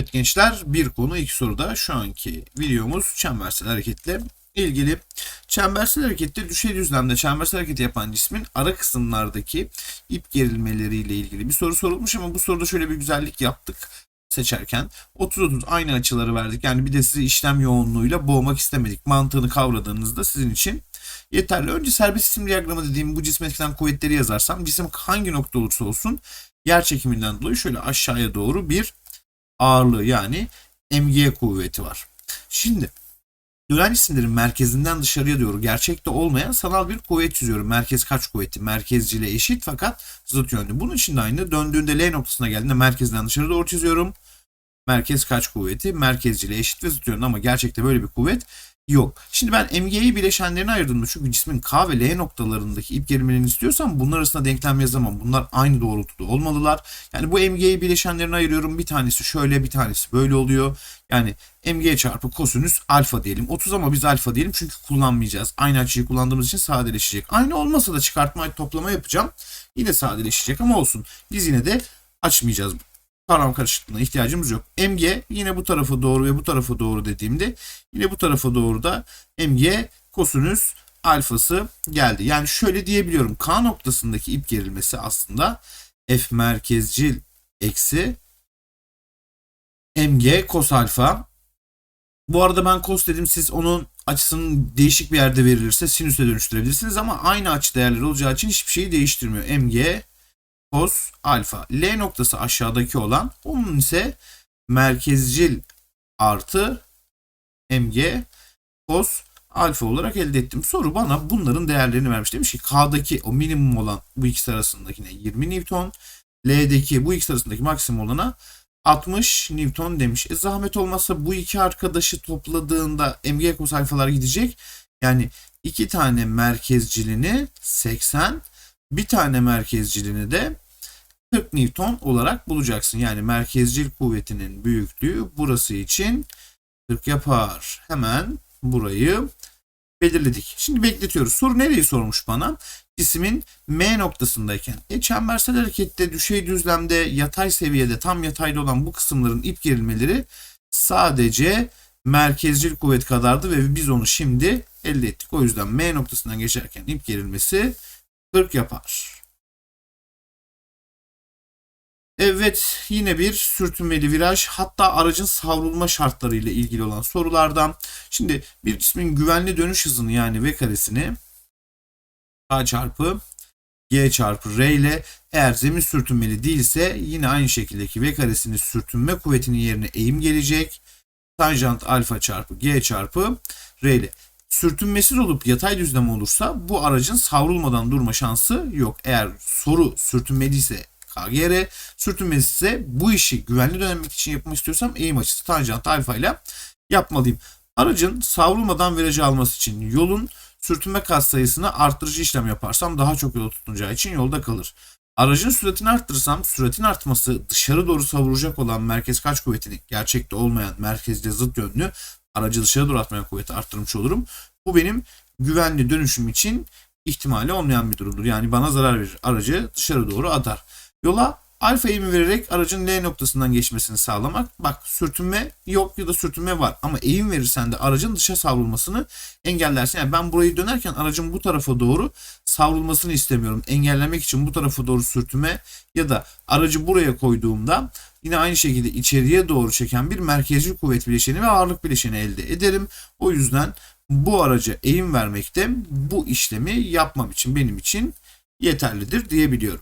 Evet gençler bir konu iki soruda şu anki videomuz çembersel hareketle ilgili. Çembersel harekette düşey düzlemde çembersel hareketi yapan cismin ara kısımlardaki ip gerilmeleriyle ilgili bir soru sorulmuş ama bu soruda şöyle bir güzellik yaptık seçerken 30-30 aynı açıları verdik. Yani bir de sizi işlem yoğunluğuyla boğmak istemedik. Mantığını kavradığınızda sizin için yeterli. Önce serbest cisim diyagramı dediğim bu cisme etkilen kuvvetleri yazarsam cisim hangi nokta olursa olsun yer çekiminden dolayı şöyle aşağıya doğru bir ağırlığı yani mg kuvveti var. Şimdi dönen cisimlerin merkezinden dışarıya doğru gerçekte olmayan sanal bir kuvvet çiziyorum. Merkez kaç kuvveti? Merkezciyle eşit fakat zıt yönlü. Bunun için de aynı. Döndüğünde L noktasına geldiğinde merkezden dışarı doğru çiziyorum. Merkez kaç kuvveti? Merkezciyle eşit ve zıt yönlü ama gerçekte böyle bir kuvvet yok. Şimdi ben MG'yi bileşenlerine ayırdığımda çünkü cismin K ve L noktalarındaki ip gerilmelerini istiyorsam bunlar arasında denklem yazamam. Bunlar aynı doğrultuda olmalılar. Yani bu MG'yi bileşenlerine ayırıyorum. Bir tanesi şöyle bir tanesi böyle oluyor. Yani MG çarpı kosinüs alfa diyelim. 30 ama biz alfa diyelim çünkü kullanmayacağız. Aynı açıyı kullandığımız için sadeleşecek. Aynı olmasa da çıkartma toplama yapacağım. Yine sadeleşecek ama olsun. Biz yine de açmayacağız kavram karışıklığına ihtiyacımız yok. MG yine bu tarafa doğru ve bu tarafa doğru dediğimde yine bu tarafa doğru da MG kosinüs alfası geldi. Yani şöyle diyebiliyorum. K noktasındaki ip gerilmesi aslında F merkezcil eksi MG kos alfa. Bu arada ben kos dedim siz onun açısının değişik bir yerde verilirse sinüse dönüştürebilirsiniz ama aynı açı değerleri olacağı için hiçbir şeyi değiştirmiyor. MG cos alfa. L noktası aşağıdaki olan onun ise merkezcil artı mg cos alfa olarak elde ettim. Soru bana bunların değerlerini vermiş. Demiş ki K'daki o minimum olan bu ikisi arasındakine 20 Newton. L'deki bu ikisi arasındaki maksimum olana 60 Newton demiş. E zahmet olmazsa bu iki arkadaşı topladığında mg cos alfalar gidecek. Yani iki tane merkezcilini 80 bir tane merkezcilini de 40 Newton olarak bulacaksın. Yani merkezcil kuvvetinin büyüklüğü burası için 40 yapar. Hemen burayı belirledik. Şimdi bekletiyoruz. Soru nereyi sormuş bana? Cismin M noktasındayken. E çembersel harekette düşey düzlemde yatay seviyede tam yatayda olan bu kısımların ip gerilmeleri sadece merkezcil kuvvet kadardı ve biz onu şimdi elde ettik. O yüzden M noktasından geçerken ip gerilmesi 40 yapar. Evet yine bir sürtünmeli viraj hatta aracın savrulma şartları ile ilgili olan sorulardan. Şimdi bir cismin güvenli dönüş hızını yani V karesini K çarpı G çarpı R ile eğer zemin sürtünmeli değilse yine aynı şekildeki V karesini sürtünme kuvvetinin yerine eğim gelecek. Tanjant alfa çarpı G çarpı R ile sürtünmesiz olup yatay düzlem olursa bu aracın savrulmadan durma şansı yok. Eğer soru sürtünmeliyse KGR, sürtünmesiz ise bu işi güvenli dönemek için yapmak istiyorsam eğim açısı tanjant alfa ile yapmalıyım. Aracın savrulmadan virajı alması için yolun sürtünme kat sayısını arttırıcı işlem yaparsam daha çok yol tutunacağı için yolda kalır. Aracın süratini arttırırsam süratin artması dışarı doğru savuracak olan merkez kaç kuvvetini gerçekte olmayan merkezde zıt yönlü aracı dışarı doğru atmayan kuvveti arttırmış olurum. Bu benim güvenli dönüşüm için ihtimali olmayan bir durumdur. Yani bana zarar verir. Aracı dışarı doğru atar. Yola alfa eğimi vererek aracın L noktasından geçmesini sağlamak. Bak sürtünme yok ya da sürtünme var ama eğim verirsen de aracın dışa savrulmasını engellersin. Yani ben burayı dönerken aracın bu tarafa doğru savrulmasını istemiyorum. Engellemek için bu tarafa doğru sürtünme ya da aracı buraya koyduğumda yine aynı şekilde içeriye doğru çeken bir merkezci kuvvet bileşeni ve ağırlık bileşeni elde ederim. O yüzden bu araca eğim vermekte bu işlemi yapmam için benim için yeterlidir diyebiliyorum.